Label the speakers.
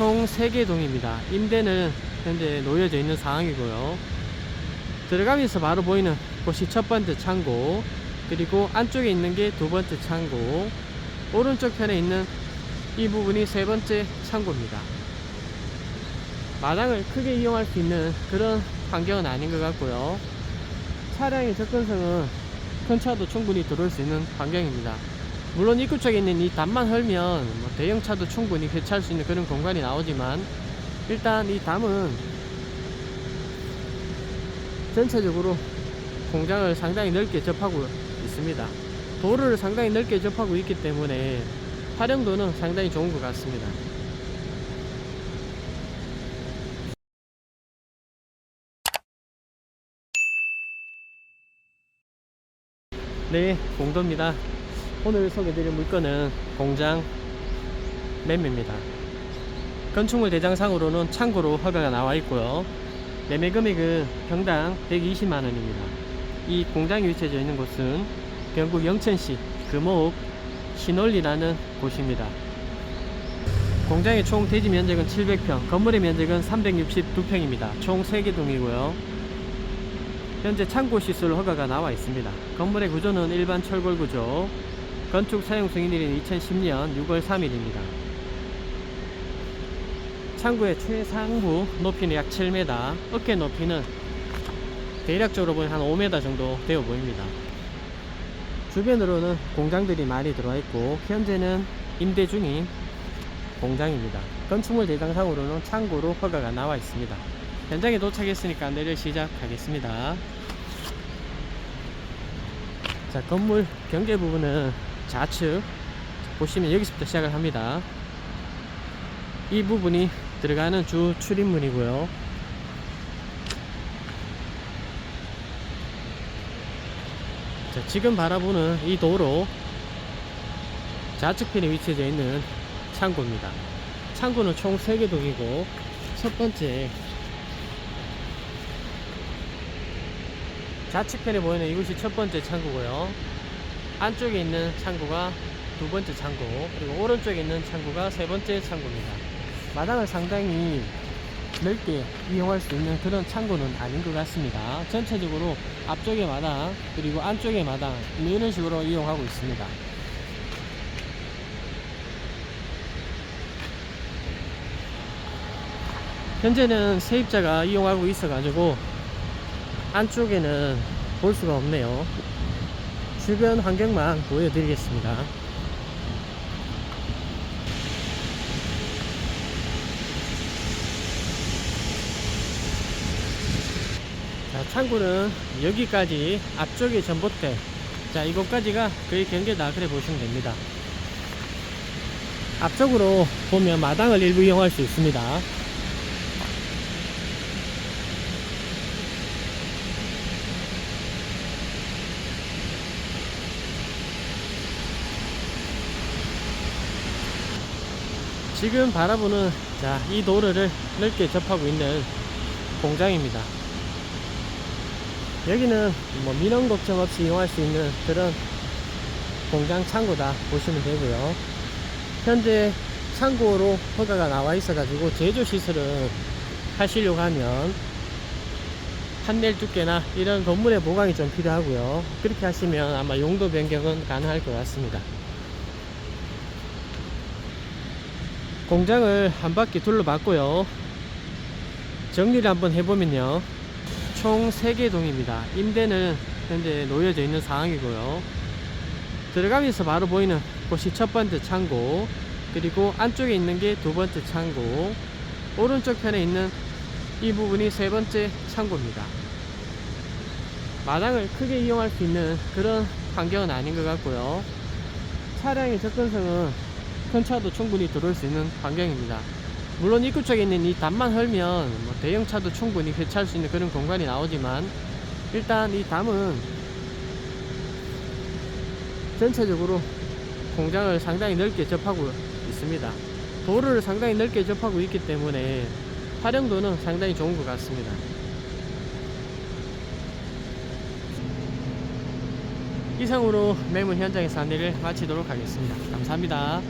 Speaker 1: 총 3개 동입니다. 임대는 현재 놓여져 있는 상황이고요. 들어가면서 바로 보이는 곳이 첫 번째 창고, 그리고 안쪽에 있는 게 두 번째 창고, 오른쪽 편에 있는 이 부분이 세 번째 창고입니다. 마당을 크게 이용할 수 있는 그런 환경은 아닌 것 같고요. 차량의 접근성은 큰 차도 충분히 들어올 수 있는 환경입니다. 물론 입구 쪽에 있는 이 담만 헐면 뭐 대형차도 충분히 회차할 수 있는 그런 공간이 나오지만 일단 이 담은 전체적으로 공장을 상당히 넓게 접하고 있습니다. 도로를 상당히 넓게 접하고 있기 때문에 활용도는 상당히 좋은 것 같습니다. 네, 공도입니다. 오늘 소개드릴 물건은 공장 매매입니다. 건축물 대장상으로는 창고로 허가가 나와 있고요. 매매 금액은 평당 120만 원입니다. 이 공장이 위치해져 있는 곳은 경북 영천시 금옥 신올리라는 곳입니다. 공장의 총 대지 면적은 700평, 건물의 면적은 362평입니다. 총 3개 동이고요. 현재 창고 시설 허가가 나와 있습니다. 건물의 구조는 일반 철골 구조, 건축 사용 승인일은 2010년 6월 3일입니다. 창고의 최상부 높이는 약 7m, 어깨 높이는 대략적으로 보면 한 5m 정도 되어 보입니다. 주변으로는 공장들이 많이 들어와 있고 현재는 임대 중인 공장입니다. 건축물 대장상으로는 창고로 허가가 나와 있습니다. 현장에 도착했으니까 내릴 시작하겠습니다. 자, 건물 경계 부분은 좌측 보시면 여기서부터 시작을 합니다. 이 부분이 들어가는 주 출입문이고요. 자, 지금 바라보는 이 도로 좌측편에 위치해 있는 창고입니다. 창고는 총 3개 동이고 첫 번째 좌측편에 보이는 이곳이 첫 번째 창고고요. 안쪽에 있는 창고가 두 번째 창고, 그리고 오른쪽에 있는 창고가 세 번째 창고입니다. 마당을 상당히 넓게 이용할 수 있는 그런 창고는 아닌 것 같습니다. 전체적으로 앞쪽의 마당, 그리고 안쪽의 마당, 이런 식으로 이용하고 있습니다. 현재는 세입자가 이용하고 있어 가지고 안쪽에는 볼 수가 없네요. 주변 환경만 보여드리겠습니다. 자, 창구는 여기까지 앞쪽에 전봇대. 자, 이곳까지가 거의 경계다. 그래 보시면 됩니다. 앞쪽으로 보면 마당을 일부 이용할 수 있습니다. 지금 바라보는 자, 이 도로를 넓게 접하고 있는 공장입니다. 여기는 뭐 민원 걱정 없이 이용할 수 있는 그런 공장 창고다 보시면 되고요. 현재 창고로 허가가 나와 있어 가지고 제조 시설은 하시려고 하면 판넬 두께나 이런 건물의 보강이 좀 필요하고요. 그렇게 하시면 아마 용도 변경은 가능할 것 같습니다. 공장을 한 바퀴 둘러봤고요. 정리를 한번 해보면요. 총 3개 동입니다. 임대는 현재 놓여져 있는 상황이고요. 들어가면서 바로 보이는 곳이 첫 번째 창고, 그리고 안쪽에 있는 게 두 번째 창고, 오른쪽 편에 있는 이 부분이 세 번째 창고입니다. 마당을 크게 이용할 수 있는 그런 환경은 아닌 것 같고요. 차량의 접근성은 큰 차도 충분히 들어올 수 있는 환경입니다. 물론 입구 쪽에 있는 이 담만 헐면 뭐 대형차도 충분히 회차할 수 있는 그런 공간이 나오지만 일단 이 담은 전체적으로 공장을 상당히 넓게 접하고 있습니다. 도로를 상당히 넓게 접하고 있기 때문에 활용도는 상당히 좋은 것 같습니다. 이상으로 매물 현장에서 안내를 마치도록 하겠습니다. 감사합니다.